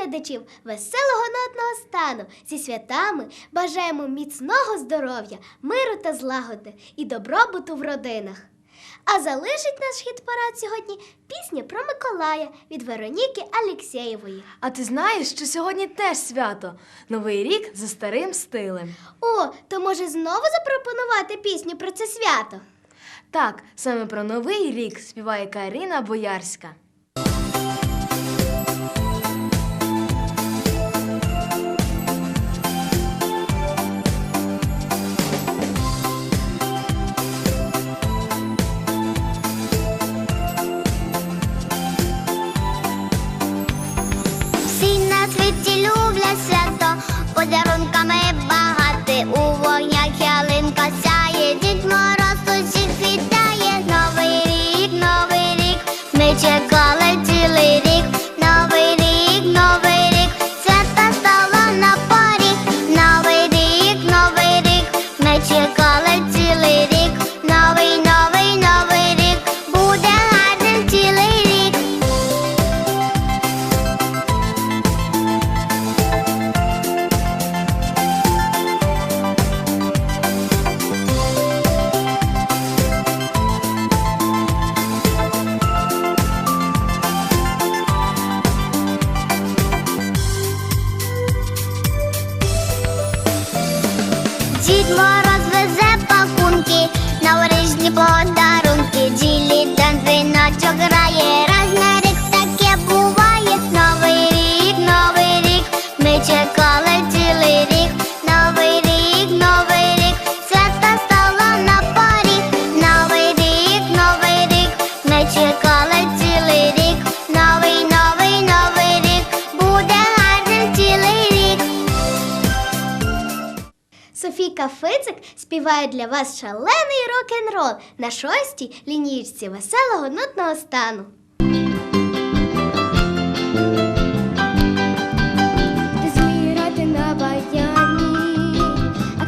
глядачів веселого нотного стану зі святами бажаємо міцного здоров'я, миру та злагоди і добробуту в родинах. А залишить наш хіт парад сьогодні пісня про Миколая від Вероніки Алєксєєвої. А ти знаєш, що сьогодні теж свято Новий рік за старим стилем. О, то може знову запропонувати пісню про це свято? Так, саме про новий рік співає Каріна Боярська. you born Софійка Фицик співає для вас шалений рок-н-рол на шостій лінійці веселого нотного стану. Хтось вміє грати на баяні, а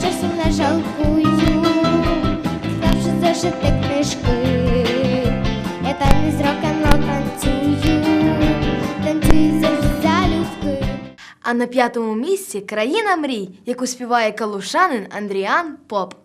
Свого не жалкую, Ставши зашити книжки. Я танець рок-н-рол танцюю, танцюю завжди залюбки. А на п'ятому місці країна мрій, яку співає калушанин Андріан Поп.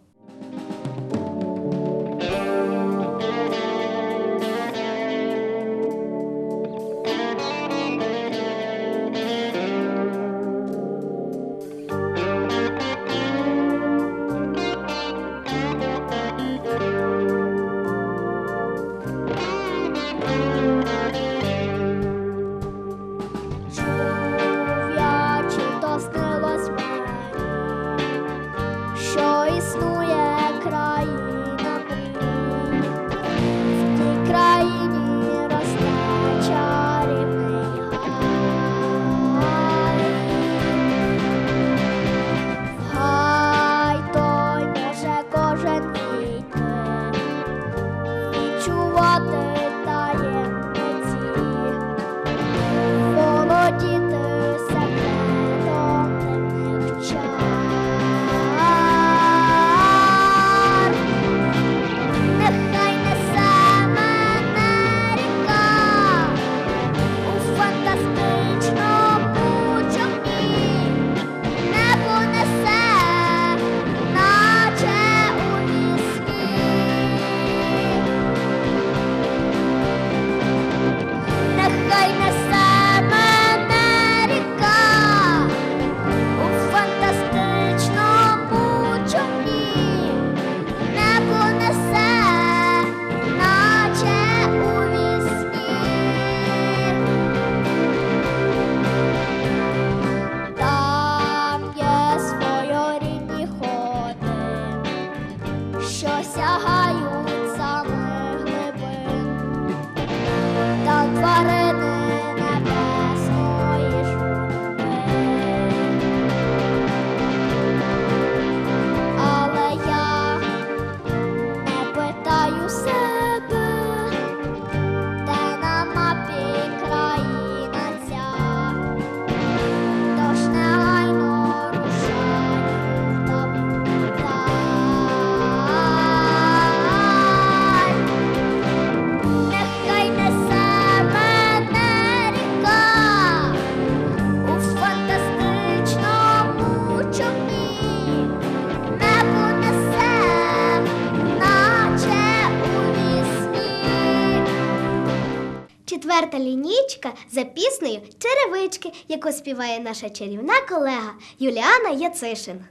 Лінійка за піснею Черевички, яку співає наша чарівна колега Юліана Яцишин.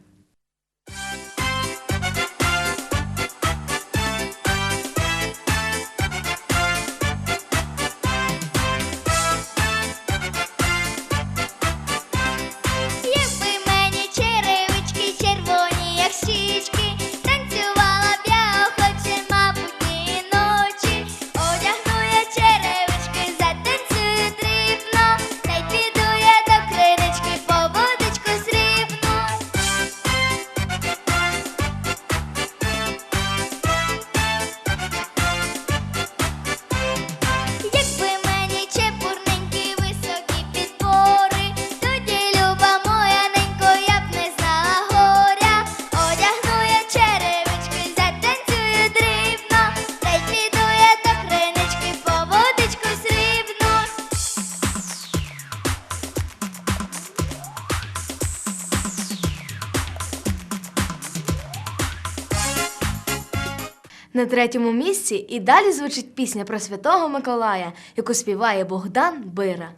На третьому місці і далі звучить пісня про Святого Миколая, яку співає Богдан Бира.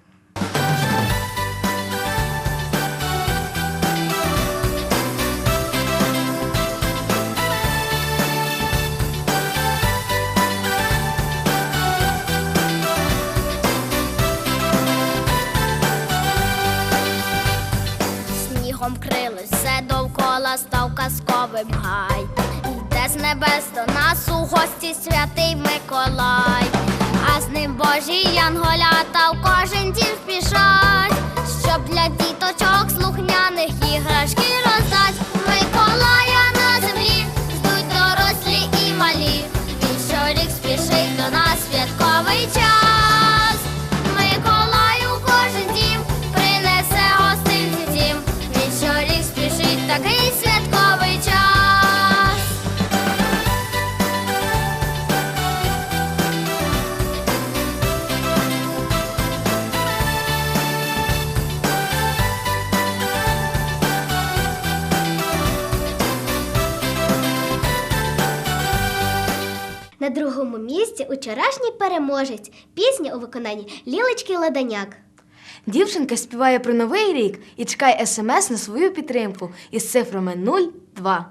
Снігом крили все довкола став казковим небес до нас у гості святий Миколай, а з ним божі янголята в кожен дім спішать, щоб для діточок слухняних іграшки місці учорашній переможець. Пісня у виконанні Лілечки Ладаняк. Дівчинка співає про новий рік і чекає смс на свою підтримку із цифрами 02.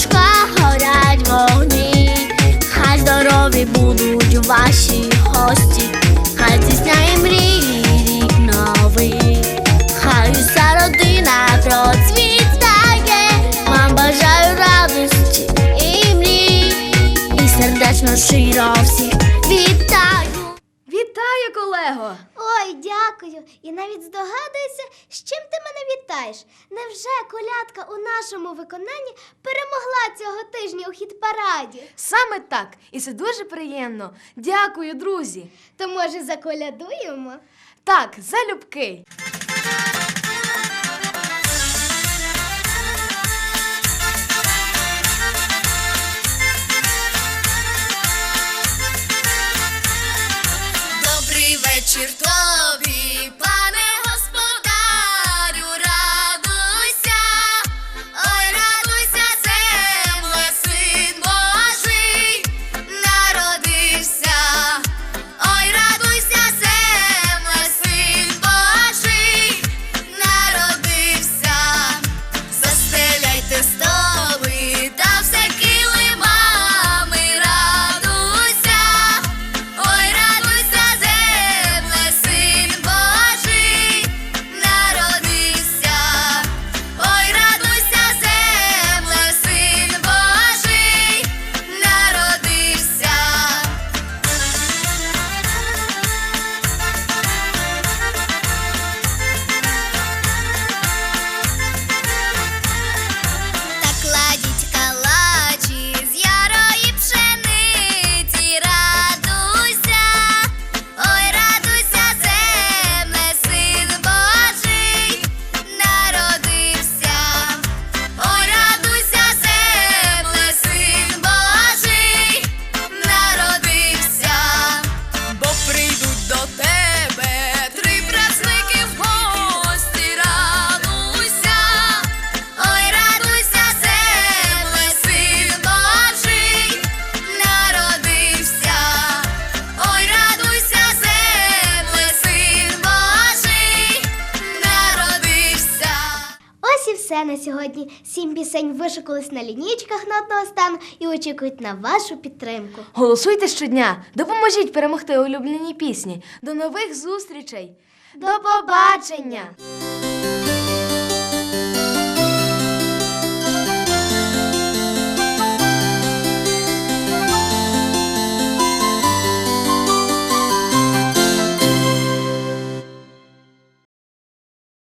Ялиночках горять вогні. Хай здорові будуть ваші гості, хай здійсняє мрії рік новий. Хай уся родина процвітає. Вам бажаю радості і мрій. І сердечно щиро всіх вітаю. Вітаю, колего! Дякую! І навіть здогадуюся, з чим ти мене вітаєш. Невже колядка у нашому виконанні перемогла цього тижня у хіт-параді? Саме так, і це дуже приємно. Дякую, друзі. То може заколядуємо? Так, залюбки. Сьогодні. Сім пісень вишикались на лінійках на одного стану і очікують на вашу підтримку. Голосуйте щодня, допоможіть перемогти улюблені пісні. До нових зустрічей! До побачення!